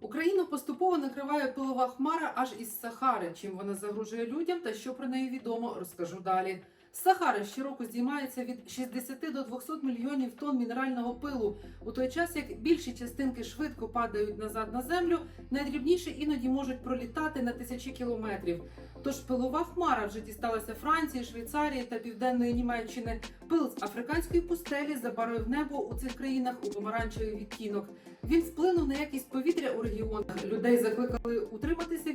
Україну поступово накриває пилова хмара аж із Сахари. Чим вона загрожує людям та що про неї відомо, розкажу далі. З Сахари щороку здіймається від 60 до 200 мільйонів тонн мінерального пилу. У той час як більші частинки швидко падають назад на землю, найдрібніші іноді можуть пролітати на тисячі кілометрів. Тож пилова хмара вже дісталася Франції, Швейцарії та Південної Німеччини. Пил з африканської пустелі забарвив небо у цих країнах у помаранчевий відтінок. Він вплинув на якість повітря у регіонах. Людей закликали утриматися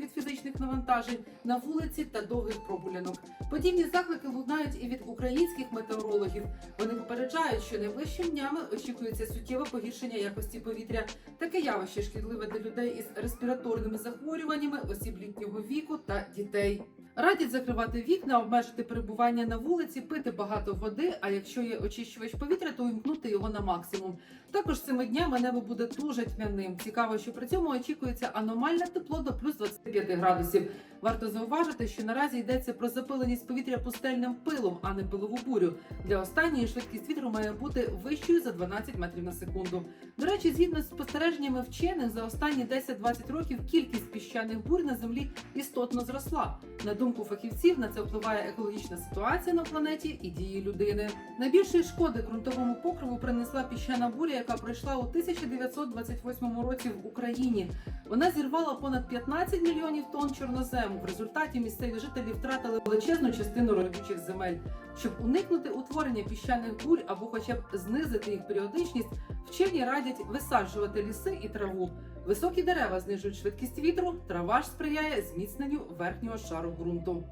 від навантажень на вулиці та довгих прогулянок. Подібні заклики лунають і від українських метеорологів. Вони попереджають, що найближчими днями очікується суттєве погіршення якості повітря. Таке явище шкідливе для людей із респіраторними захворюваннями, осіб літнього віку та дітей. Радять закривати вікна, обмежити перебування на вулиці, пити багато води. А якщо є очищувач повітря, то вимкнути його на максимум. Також цими днями небо буде дуже тьмяним. Цікаво, що при цьому очікується аномальне тепло до плюс 25 градусів. Варто зауважити, що наразі йдеться про запиленість повітря пустельним пилом, а не пилову бурю. Для останньої швидкість вітру має бути вищою за 12 метрів на секунду. До речі, згідно з спостереженнями вчених, за останні 10-20 років кількість піщаних бурь на землі істотно зросла. На думку фахівців, на це впливає екологічна ситуація на планеті і дії людини. Найбільшої шкоди ґрунтовому покриву принесла піщана буря, яка пройшла у 1928 році в Україні. Вона зірвала понад 15 мільйонів тонн чорнозему. В результаті місцеві жителі втратили величезну частину родючих земель. Щоб уникнути утворення піщаних бурь або хоча б знизити їх періодичність, вчені радять висаджувати ліси і траву. Високі дерева знижують швидкість вітру, трава ж сприяє зміцненню верхнього шару ґрунту.